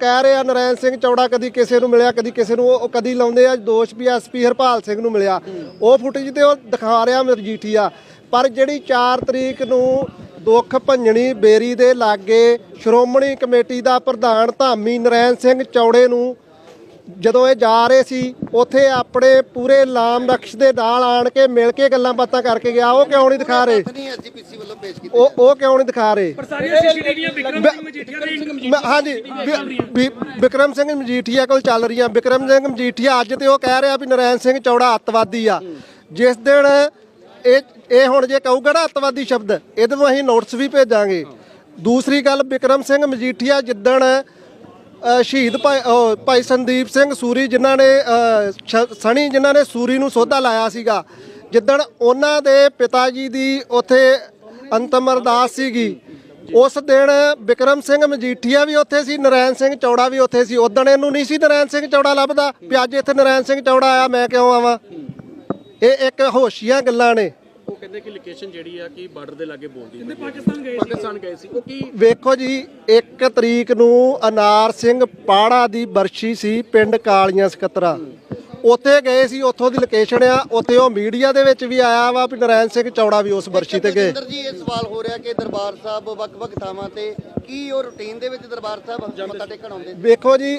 ਕਹਿ ਰਹੇ ਆ, ਨਰੈਣ ਸਿੰਘ ਚੌੜਾ ਕਦੀ ਕਿਸੇ ਨੂੰ ਮਿਲਿਆ, ਕਦੀ ਕਿਸੇ ਨੂੰ ਉਹ ਕਦੀ ਲਾਉਂਦੇ ਆ, ਦੋਸ਼ ਵੀ ਐਸਪੀ ਹਰਪਾਲ ਸਿੰਘ ਨੂੰ ਮਿਲਿਆ। ਉਹ ਫੁਟੇਜ ਤੇ ਉਹ ਦਿਖਾ ਰਿਹਾ ਮਰਜੀਠੀਆ ਪਰ ਜਿਹੜੀ 4 ਤਰੀਕ ਨੂੰ ਦੁੱਖ ਭੰਜਣੀ ਬੇਰੀ ਦੇ ਲਾਗੇ ਸ਼੍ਰੋਮਣੀ ਕਮੇਟੀ ਦਾ ਪ੍ਰਧਾਨ ਧਾਮੀ ਨਰੈਣ ਸਿੰਘ ਚੌੜੇ ਨੂੰ ਜਦੋਂ ਇਹ ਜਾ ਰਹੇ ਸੀ ਉੱਥੇ ਆਪਣੇ ਪੂਰੇ ਲਾਮ ਨਕਸ਼ ਦੇ ਨਾਲ ਆਣ ਕੇ ਮਿਲ ਕੇ ਗੱਲਾਂ ਬਾਤਾਂ ਕਰਕੇ ਗਿਆ। ਉਹ ਕਿਉਂ ਨਹੀਂ ਦਿਖਾ ਰਹੇ? ਨਹੀਂ ਐਸਜੀਪੀਸੀ ਵੱਲੋਂ ਪੇਸ਼ ਕੀਤੀ ਉਹ ਉਹ ਕਿਉਂ ਨਹੀਂ ਦਿਖਾ ਰਹੇ? ਸਾਰੀਆਂ ਸੀਸੀਟੀਵੀਆਂ ਵਿਕਰਮ ਸਿੰਘ ਮਜੀਠੀਆ ਦੇ ਮੈਂ- ਹਾਂਜੀ ਵਿਕਰਮ ਸਿੰਘ ਮਜੀਠੀਆ ਕੋਲ ਚੱਲ ਰਹੀਆਂ। ਵਿਕਰਮ ਸਿੰਘ ਮਜੀਠੀਆ ਅੱਜ ਤੇ ਉਹ ਕਹਿ ਰਿਹਾ ਵੀ ਨਰੈਣ ਸਿੰਘ ਚੌੜਾ ਅੱਤਵਾਦੀ ਆ। ਜਿਸ ਦਿਨ ਇਹ ਇਹ ਹੁਣ ਜੇ ਕਹੂਗਾ ਨਾ ਅੱਤਵਾਦੀ ਸ਼ਬਦ ਇਹਦੇ ਨੂੰ ਅਸੀਂ ਨੋਟਿਸ ਵੀ ਭੇਜਾਂਗੇ। ਦੂਸਰੀ ਗੱਲ ਵਿਕਰਮ ਸਿੰਘ ਮਜੀਠੀਆ ਜਿੱਦਣ ਸ਼ਹੀਦ ਭਾਈ ਭਾਈ ਸੰਦੀਪ ਸਿੰਘ ਸੂਰੀ ਜਿਨ੍ਹਾਂ ਨੇ ਅ, ਸਣੀ ਜਿਨ੍ਹਾਂ ਨੇ ਸੂਰੀ ਨੂੰ ਸੋਧਾ ਲਾਇਆ ਸੀਗਾ ਜਿੱਦਣ ਉਹਨਾਂ ਦੇ ਪਿਤਾ ਜੀ ਦੀ ਉੱਥੇ ਅੰਤਮ ਅਰਦਾਸ ਸੀਗੀ ਉਸ ਦਿਨ ਵਿਕਰਮ ਸਿੰਘ ਮਜੀਠੀਆ ਵੀ ਉੱਥੇ ਸੀ ਨਰੈਣ ਸਿੰਘ ਚੌੜਾ ਵੀ ਉੱਥੇ ਸੀ ਉਦੋਂ ਇਹਨੂੰ ਨਹੀਂ ਸੀ ਨਰੈਣ ਸਿੰਘ ਚੌੜਾ ਲੱਭਦਾ ਵੀ ਅੱਜ ਇੱਥੇ ਨਰੈਣ ਸਿੰਘ ਚੌੜਾ ਆਇਆ ਮੈਂ ਕਿਉਂ ਆਵਾਂ? ਇਹ ਇੱਕ ਹੋਸ਼ੀਆਂ ਗੱਲਾਂ ਨੇ। ਕਹਿੰਦੇ ਕਿ ਲੋਕੇਸ਼ਨ ਜਿਹੜੀ ਆ ਕਿ ਬਾਰਡਰ ਦੇ ਲਾਗੇ ਬੋਲਦੀ ਹੈ ਪਾਕਿਸਤਾਨ ਗਏ ਸੀ। ਪਾਕਿਸਤਾਨ ਗਏ ਸੀ। ਉਹ ਕੀ ਵੇਖੋ ਜੀ 1 ਤਰੀਕ ਨੂੰ ਅਨਾਰ ਸਿੰਘ ਪਾੜਾ ਦੀ ਬਰਸ਼ੀ ਸੀ ਪਿੰਡ ਕਾਲੀਆਂ ਸਕੱਤਰਾ। ਉੱਥੇ ਗਏ ਸੀ ਉੱਥੋਂ ਦੀ ਲੋਕੇਸ਼ਨ ਆ ਉੱਥੇ ਉਹ ਮੀਡੀਆ ਦੇ ਵਿੱਚ ਵੀ ਆਇਆ ਵਾ ਵੀ ਨਰੈਣ ਸਿੰਘ ਚੌੜਾ ਵੀ ਉਸ ਬਰਸ਼ੀ ਤੇ ਗਏ। ਜੀ ਇਹ ਸਵਾਲ ਹੋ ਰਿਹਾ ਕਿ ਦਰਬਾਰ ਸਾਹਿਬ ਵੱਖ-ਵੱਖ ਥਾਵਾਂ ਤੇ ਕੀ ਉਹ ਰੂਟੀਨ ਦੇ ਵਿੱਚ ਦਰਬਾਰ ਸਾਹਿਬ ਮੱਥਾ ਟੇਕਣ ਆਉਂਦੇ? ਵੇਖੋ ਜੀ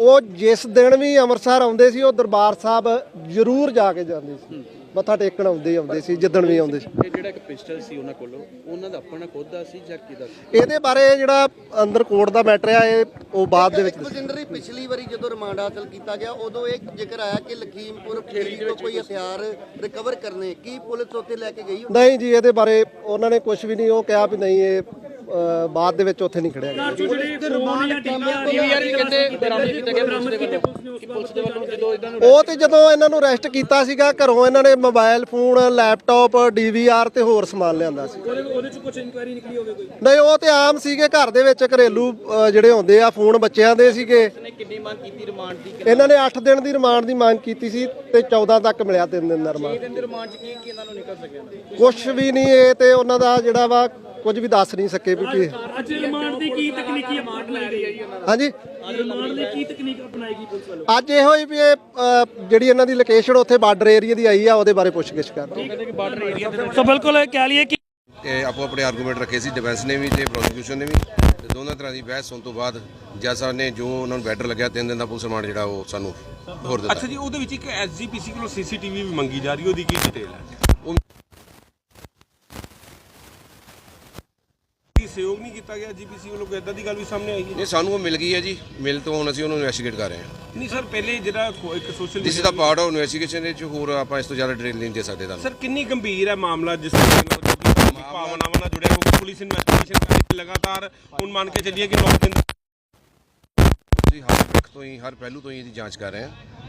ਉਹ ਜਿਸ ਦਿਨ ਵੀ ਅੰਮ੍ਰਿਤਸਰ ਆਉਂਦੇ ਸੀ ਉਹ ਦਰਬਾਰ ਸਾਹਿਬ ਜ਼ਰੂਰ ਜਾ ਕੇ ਜਾਂਦੇ ਸੀ। ਮੱਥਾ ਟੇਕਣ ਆਉਂਦੇ ਆਉਂਦੇ ਸੀ ਜਿੱਦਣ ਵੀ ਆਉਂਦੇ ਸੀ। ਇਹ ਜਿਹੜਾ ਇੱਕ ਪਿਸਟਲ ਸੀ ਉਹਨਾਂ ਕੋਲੋਂ ਉਹਨਾਂ ਦਾ ਆਪਣਾ ਖੁਦ ਦਾ ਸੀ ਜਾਂ ਕਿਹਦਾ ਸੀ? ਇਹਦੇ ਬਾਰੇ ਜਿਹੜਾ ਅੰਦਰ ਕੋਰਟ ਦਾ ਮੈਟਰ ਆ ਇਹ ਉਹ ਬਾਅਦ ਦੇ ਵਿੱਚ ਇੱਕ ਬਜਿੰਦਰ ਜੀ ਪਿਛਲੀ ਵਾਰੀ ਜਦੋਂ ਰਿਮਾਂਡ ਹਾਸਲ ਕੀਤਾ ਗਿਆ ਉਦੋਂ ਇਹ ਜ਼ਿਕਰ ਆਇਆ ਕਿ ਲਖੀਮਪੁਰ ਖੇਰੀ ਤੋਂ ਕੋਈ ਹਥਿਆਰ ਰਿਕਵਰ ਕਰਨੇ ਕੀ ਪੁਲਿਸ ਉੱਥੇ ਲੈ ਕੇ ਗਈ? ਨਹੀਂ ਜੀ ਇਹਦੇ ਬਾਰੇ ਉਹਨਾਂ ਨੇ ਕੁਝ ਵੀ ਨਹੀਂ ਉਹ ਕਿਹਾ ਵੀ ਨਹੀਂ ਇਹ ਬਾਅਦ ਦੇ ਵਿੱਚ ਉੱਥੇ ਨਹੀਂ ਖੜਿਆ ਗਿਆ। ਉਹ ਤੇ ਜਦੋਂ ਇਹਨਾਂ ਨੂੰ ਅਰੈਸਟ ਕੀਤਾ ਸੀਗਾ ਘਰੋਂ ਇਹਨਾਂ ਨੇ ਮੋਬਾਈਲ ਫੋਨ ਲੈਪਟਾਪ ਡੀਵੀਆਰ ਤੇ ਹੋਰ ਸਮਾਨ ਲਿਆਂਦਾ ਸੀ। ਉਹਦੇ ਉਹਦੇ ਚ ਕੁਝ ਇਨਕੁਆਇਰੀ ਨਿਕਲੀ ਹੋਵੇ ਕੋਈ? ਨਹੀਂ ਉਹ ਤੇ ਆਮ ਸੀਗੇ ਘਰ ਦੇ ਵਿੱਚ ਘਰੇਲੂ ਜਿਹੜੇ ਹੁੰਦੇ ਆ ਫੋਨ ਬੱਚਿਆਂ ਦੇ ਸੀਗੇ। ਨੇ ਕਿੰਨੀ ਮੰਗ ਕੀਤੀ ਰਿਮਾਂਡ ਦੀ? ਇਹਨਾਂ ਨੇ 8 ਦਿਨ ਦੀ ਰਿਮਾਂਡ ਦੀ ਮੰਗ ਕੀਤੀ ਸੀ ਤੇ 14 ਤੱਕ ਮਿਲਿਆ 3 ਦਿਨ ਦਾ ਰਿਮਾਂਡ ਦਿਨ ਦੇ ਰਿਮਾਂਡ ਚ ਕੀ ਕੀ ਇਹਨਾਂ ਨੂੰ ਨਿਕਲ ਸਕਿਆ? ਕੁਝ ਵੀ ਨਹੀਂ ਇਹ ਤੇ ਉਹਨਾਂ ਦਾ ਜਿਹੜਾ ਵਾ ਕੁਝ ਵੀ ਦੱਸ ਨਹੀਂ ਸਕੇ ਵੀ ਕੀ। ਅੱਜ ਰਿਮਾਂਡ ਦੀ ਕੀ ਤਕਨੀਕੀ ਅਮਾਨਤ ਲਈ ਗਈ ਹਾਂਜੀ ਰਿਮਾਂਡ ਦੀ ਕੀ ਤਕਨੀਕ ਅਪਣਾਏਗੀ ਪੁਲਿਸ ਵੱਲੋਂ? ਅੱਜ ਇਹੋ ਹੀ ਵੀ ਇਹ ਅ, ਜਿਹੜੀ ਇਹਨਾਂ ਦੀ ਲੋਕੇਸ਼ਨ ਉੱਥੇ ਬਾਰਡਰ ਏਰੀਆ ਦੀ ਆਈ ਆ ਉਹਦੇ ਬਾਰੇ ਪੁੱਛਗਿੱਛ ਕਰਦੇ ਸੋ ਬਿਲਕੁਲ ਕਹਿ ਲਈਏ ਕਿ ਇਹ ਆਪੋ ਆਪਣੇ ਆਰਗੂਮੈਂਟ ਰੱਖੇ ਸੀ ਡਿਫੈਂਸ ਨੇ ਵੀ ਤੇ ਪ੍ਰੋਸੀਕਿਊਸ਼ਨ ਨੇ ਵੀ। ਤੇ ਦੋਨਾਂ ਤਰ੍ਹਾਂ ਦੀ ਬਹਿਸ ਹੋਣ ਤੋਂ ਬਾਅਦ ਜੱਜ ਸਾਹਿਬ ਨੇ ਜੋ ਉਹਨਾਂ ਨੂੰ ਬੈਟਰ ਲੱਗਿਆ ਤਿੰਨ ਦਿਨ ਦਾ ਪੁਲਿਸ ਰਿਮਾਂਡ ਜਿਹੜਾ ਉਹ ਸਾਨੂੰ ਹੋਰ ਦਿੱਤਾ। ਅੱਛਾ ਜੀ ਉਹਦੇ ਵਿੱਚ ਇੱਕ ਐਸਜੀਪੀਸੀ ਕੋਲੋਂ ਸੀਸੀਟੀਵੀ ਵੀ ਮੰਗੀ ਜਾ ਰਹੀ ਉਹਦੀ ਕੀ ਡਿਟੇਲ ਹੈ ਉਹ- ਕੀ ਸਹਿਯੋਗ ਨਹੀਂ ਕੀਤਾ ਗਿਆ ਜੀਪੀਸੀ ਵੱਲੋਂ ਕੋਈ ਇਦਾਂ ਦੀ ਗੱਲ ਵੀ ਸਾਹਮਣੇ ਆਈ ਹੈ। ਇਹ ਸਾਨੂੰ ਉਹ ਮਿਲ ਗਈ ਹੈ ਜੀ ਮਿਲ ਤੋਂ ਹੁਣ ਅਸੀਂ ਉਹਨੂੰ ਇਨਵੈਸਟੀਗੇਟ ਕਰ ਰਹੇ ਹਾਂ। ਨਹੀਂ ਸਰ ਪਹਿਲੇ ਜਿਹੜਾ ਕੋ- ਇੱਕ social this is the part of investigation ਵਿੱਚ ਹੋਰ ਆਪਾਂ ਇਸ ਤੋਂ ਜ਼ਿਆਦਾ ਡਿਟੇਲ ਨਹੀਂ ਦੇ ਸਕਦੇ ਤੁਹਾਨੂੰ। ਸਰ ਕਿੰਨੀ ਗੰਭੀਰ ਹੈ ਮਾਮਲਾ ਜਿਸ ਤਰ੍ਹਾਂ ਭਾਵਨਾਵਾਂ ਨਾਲ ਜੁੜਿਆ ਹੋਇਆ ਪੁਲਿਸ ਇਨਵੈਸਟੀਗੇਸ਼ਨ ਕਰ ਰਹੀ ਹੈ ਲਗਾਤਾਰ ਹੁਣ ਮੰਨ ਕੇ ਚੱਲੀਏ ਕਿ 9 ਦਿਨ ਅਸੀਂ ਹਰ ਪੱਖ ਤੋਂ ਹੀ ਹਰ ਪਹਿਲੂ ਤੋਂ ਹੀ ਇਹਦੀ ਜਾਂਚ ਕਰ ਰਹੇ ਹਾਂ।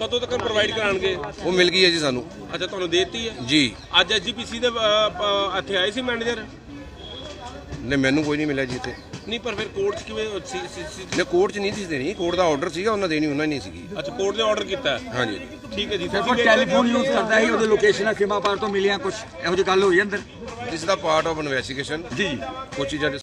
ਕਦੋਂ ਤੱਕ ਪ੍ਰੋਵਾਈਡ ਕਰਾਣਗੇ ਉਹ ਮਿਲ ਗਈ ਹੈ ਜੀ ਸਾਨੂੰ। ਅੱਛਾ ਤੁਹਾਨੂੰ ਦੇਤੀ ਹੈ? ਜੀ। ਅੱਜ ਐਸਜੀਪੀਸੀ ਦੇ ਅ, ਪ- ਇੱਥੇ ਆਏ ਸੀ ਮੈਨੇਜਰ ਨੇ ਮੈਨੂੰ ਕੋਈ ਨਹੀਂ ਮਿਲਿਆ ਜੀ ਇੱਥੇ। ਨਹੀਂ ਪਰ ਫਿਰ ਕੋਰਟ 'ਚ ਕਿਵੇਂ ਸੀ ਸੀ- ਸੀ- ਨੇ ਕੋਰਟ 'ਚ ਨਹੀਂ ਸੀ ਦੇਣੀ। ਕੋਰਟ ਦਾ ਆਰਡਰ ਸੀਗਾ ਉਹਨਾਂ ਦੇਣੀ ਉਹਨਾਂ ਨਹੀਂ ਸੀਗੀ। ਅੱਛਾ ਕੋਰਟ ਨੇ ਆਰਡਰ ਕੀਤਾ ਹੈ? ਹਾਂਜੀ। ਠੀਕ ਹੈ ਜੀ ਫਿਰ ਕੋਈ ਟੈਲੀਫੋਨ ਯੂਜ਼ ਕਰਦਾ ਸੀ ਉਹਦੇ ਲੋਕੇਸ਼ਨ ਸੀਮਾ ਪਾਰ ਤੋਂ ਮਿਲੀਆਂ ਕੁਝ ਇਹੋ ਜਿਹੀ ਗੱਲ ਹੋਈ ਅੰਦਰ? This the part of investigation ਜੀ ਕੁਝ ਚੀਜ਼ਾਂ